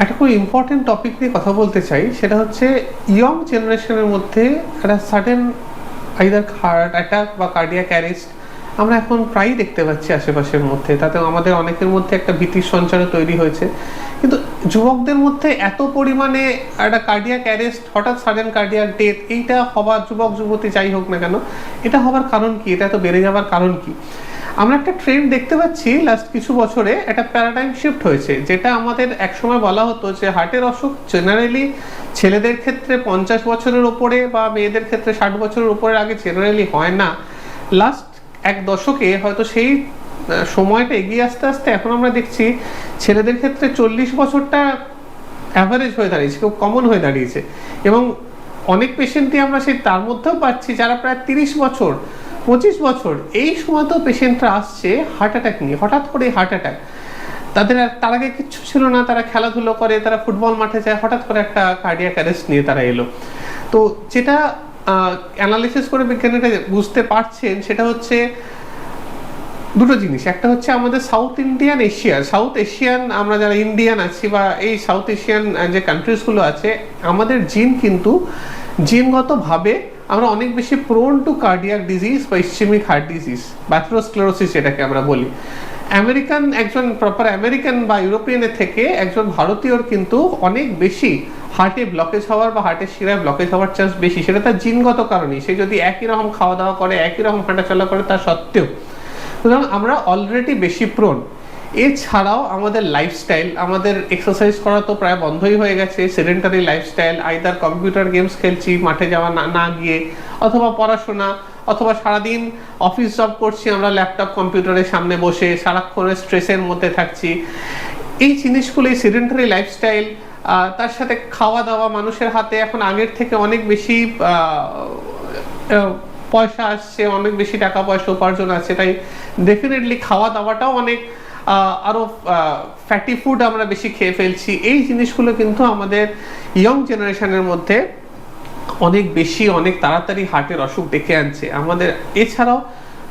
একটা খুব important topic নিয়ে কথা বলতে চাই, সেটা হচ্ছে ইয়ং জেনারেশনের মধ্যে একটা সাডেন আইদার হার্ট অ্যাটাক বা কার্ডিয়াক অ্যারেস্ট আমরা এখন প্রায়ই দেখতে পাচ্ছি আশেপাশের মধ্যে। তাতে আমাদের অনেকের মধ্যে একটা ভীতির সঞ্চারও তৈরি হয়েছে। কিন্তু যুবকদের মধ্যে এত পরিমাণে একটা কার্ডিয়াক অ্যারেস্ট হঠাৎ সাডেন কার্ডিয়াক ডেথ এইটা হবার যুবক যুবতী যাই হোক না কেন, এটা হবার কারণ কি? এটা এত বেড়ে যাওয়ার কারণ কি? আমরা একটা ট্রেন্ড দেখতে পাচ্ছি লাস্ট কিছু বছরে, একটা প্যারাডাইম শিফট হয়েছে, যেটা আমাদের একসময় বলা হতো যে হার্টের অসুখ জেনারেলি ছেলেদের ক্ষেত্রে পঞ্চাশ বছরের ওপরে বা মেয়েদের ক্ষেত্রে ষাট বছরের উপরের আগে জেনারেলি হয় না। লাস্ট এক দশকে হয়তো সেই সময়টা এগিয়ে আসতে আসতে এখন আমরা দেখছি ছেলেদের ক্ষেত্রে চল্লিশ বছরটা অ্যাভারেজ হয়ে দাঁড়িয়েছে খুব কমন হয়ে দাঁড়িয়েছে। এবং অনেক পেশেন্টই আমরা সেই তার মধ্যেও পাচ্ছি যারা প্রায় তিরিশ বছর পঁচিশ বছর, এই সময় তো পেশেন্টরা আসছে হার্ট অ্যাটাক নিয়ে, হঠাৎ করে হার্ট অ্যাটাক তাদের আর- তার আগে কিচ্ছু ছিল না, তারা খেলাধুলো করে, তারা ফুটবল মাঠে যায়, হঠাৎ করে একটা কার্ডিয়াক অ্যারেস্ট নিয়ে তারা এলো। তো যেটা অ্যানালিসিস করে বিজ্ঞানীরা বুঝতে পারছেন, সেটা হচ্ছে দুটো জিনিস। একটা হচ্ছে আমাদের South Indian Asia South Asian আমরা যারা ইন্ডিয়ান আছি বা এই সাউথ এশিয়ান যে কান্ট্রিজগুলো আছে, আমাদের জিন কিন্তু জিনগতভাবে আমরা অনেক বেশি প্রোন টু কার্ডিয়াক ডিজিজ বা ইসচেমিক হার্ট ডিজিজ ব্যাথ্রোস্ক্লেরোসিস যেটাকে আমরা বলি। আমেরিকান একজন প্রপার আমেরিকান বা ইউরোপিয়ানের থেকে একজন ভারতীয়র কিন্তু অনেক বেশি হার্টে ব্লকেজ হওয়ার বা হার্টের শিরায় ব্লকেজ হওয়ার চান্স বেশি। সেটা তার জিনগত কারণেই। সে যদি একই রকম খাওয়া দাওয়া করে, একই রকম হাঁটাচলা করে, তা সত্ত্বেও। সুতরাং আমরা অলরেডি বেশি প্রোন এছাড়াও আমাদের লাইফস্টাইল আমাদের এক্সারসাইজ করা তো প্রায় বন্ধই হয়ে গেছে। Sedentary lifestyle either computer games খেলছি, মাঠে যাওয়া না না গিয়ে, অথবা পড়াশোনা, অথবা সারাদিন অফিস জব করছি, আমরা ল্যাপটপ কম্পিউটারের সামনে বসে সারাক্ষণের স্ট্রেসের মধ্যে থাকছি। এই জিনিসগুলো, এই সেডেন্টারি লাইফস্টাইল তার সাথে খাওয়া দাওয়া মানুষের হাতে এখন আগের থেকে অনেক বেশি পয়সা আসছে, অনেক বেশি টাকা পয়সা উপার্জন আছে। তাই ডেফিনেটলি খাওয়া দাওয়াটাও অনেক আহ, আরও ফ্যাটি ফুড আমরা বেশি খেয়ে ফেলছি। এই জিনিসগুলো কিন্তু আমাদের ইয়ং জেনারেশনের মধ্যে অনেক বেশি অনেক তাড়াতাড়ি হার্টের অসুখ ডেকে আনছে। আমাদের এছাড়াও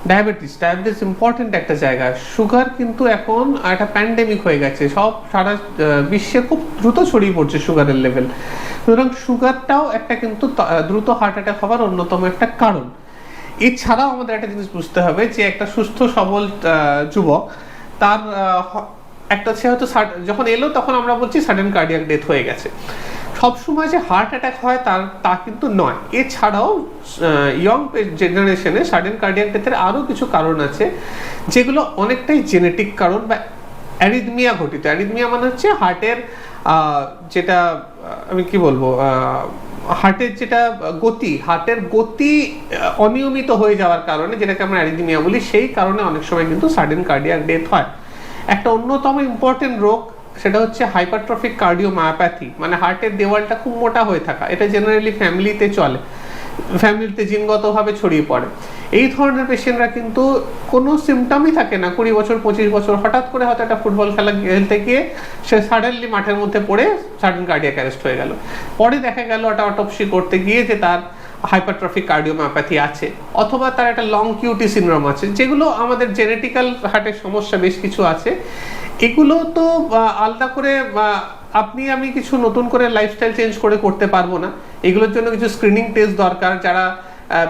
ডায়াবেটিস ডায়াবেটিস ইম্পর্টেন্ট একটা জায়গা। সুগার কিন্তু এখন একটা প্যান্ডেমিক হয়ে গেছে। সব সারা বিশ্বে খুব দ্রুত ছড়িয়ে পড়ছে সুগারের লেভেল সুতরাং সুগারটাও একটা কিন্তু দ্রুত হার্ট অ্যাটাক হওয়ার অন্যতম একটা কারণ। এছাড়াও আমাদের একটা জিনিস বুঝতে হবে যে একটা সুস্থ সবল যুবক তার একটা সে হয়তো যখন এলো তখন আমরা বলছি সাডেন কার্ডিয়াক ডেথ হয়ে গেছে। সবসময় যে হার্ট অ্যাটাক হয় তার, তা কিন্তু নয়। এছাড়াও ইয়ং জেনারেশনে সাডেন কার্ডিয়াক ডেথের আরও কিছু কারণ আছে, যেগুলো অনেকটাই জেনেটিক কারণ বা অ্যারিদমিয়া ঘটিত। অ্যারিদমিয়া মানে হচ্ছে হার্টের যেটা আমি কি বলব হার্টের যেটা গতি, হার্টের গতি অনিয়মিত হয়ে যাওয়ার কারণে, যেটাকে আমরা অ্যারিদিমিয়া বলি, সেই কারণে অনেক সময় কিন্তু সাডেন কার্ডিয়াক ডেথ হয়। একটা অন্যতম ইম্পর্টেন্ট রোগ, সেটা হচ্ছে হাইপারট্রফিক কার্ডিওমায়োপ্যাথি মানে হার্টের দেওয়ালটা খুব মোটা হয়ে থাকা। এটা জেনারেলি ফ্যামিলিতে চলে। ফ্যামিলিতে জিনগতভাবে ছড়িয়ে পড়ে। এই ধরনের পেশেন্টরা কিন্তু কোনো সিমটমই থাকে না। কুড়ি বছর, পঁচিশ বছর হঠাৎ করে হয়তো একটা ফুটবল খেলা খেলতে গিয়ে সে সাডেনলি মাঠের মধ্যে পড়ে সাডেন কার্ডিয়াক অ্যারেস্ট হয়ে গেল। পরে দেখা গেল একটা অটোপসি করতে গিয়ে যে তার হাইপারট্রফিক কার্ডিওমায়োপ্যাথি আছে অথবা তার একটা লং কিউটি সিনড্রোম আছে। যেগুলো আমাদের জেনেটিক্যাল হার্টের সমস্যা বেশ কিছু আছে। এগুলো তো আলাদা করে আপনি, আমি কিছু নতুন করে লাইফস্টাইল চেঞ্জ করে করতে পারব না। এগুলোর জন্য কিছু স্ক্রিনিং টেস্ট দরকার। যারা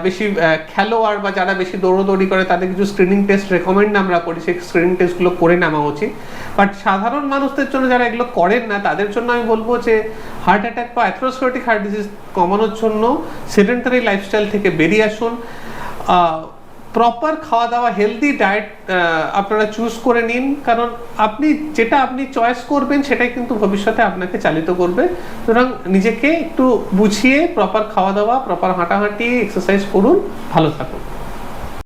বেশি খেলোয়াড় বা যারা বেশি দৌড়দৌড়ি করে, তাদের কিছু স্ক্রিনিং টেস্ট রেকমেন্ড আমরা করি। সেই স্ক্রিনিং টেস্টগুলো করে নেওয়া উচিত। বাট সাধারণ মানুষদের জন্য যারা এগুলো করেন না, তাদের জন্য আমি বলব যে হার্ট অ্যাটাক বা অ্যাথ্রোস্কলেরোটিক হার্ট ডিজিজ কমানোর জন্য সেডেন্টারি লাইফস্টাইল থেকে বেরিয়ে আসুন। প্রপার খাওয়া দাওয়া হেলদি ডায়েট আপনারা চুজ করে নিন। কারণ আপনি, যেটা আপনি চয়েস করবেন, সেটাই কিন্তু ভবিষ্যতে আপনাকে চালিত করবে। সুতরাং নিজেকে একটু বুঝিয়ে প্রপার খাওয়া দাওয়া প্রপার হাঁটাহাঁটি এক্সারসাইজ করুন। ভালো থাকুন।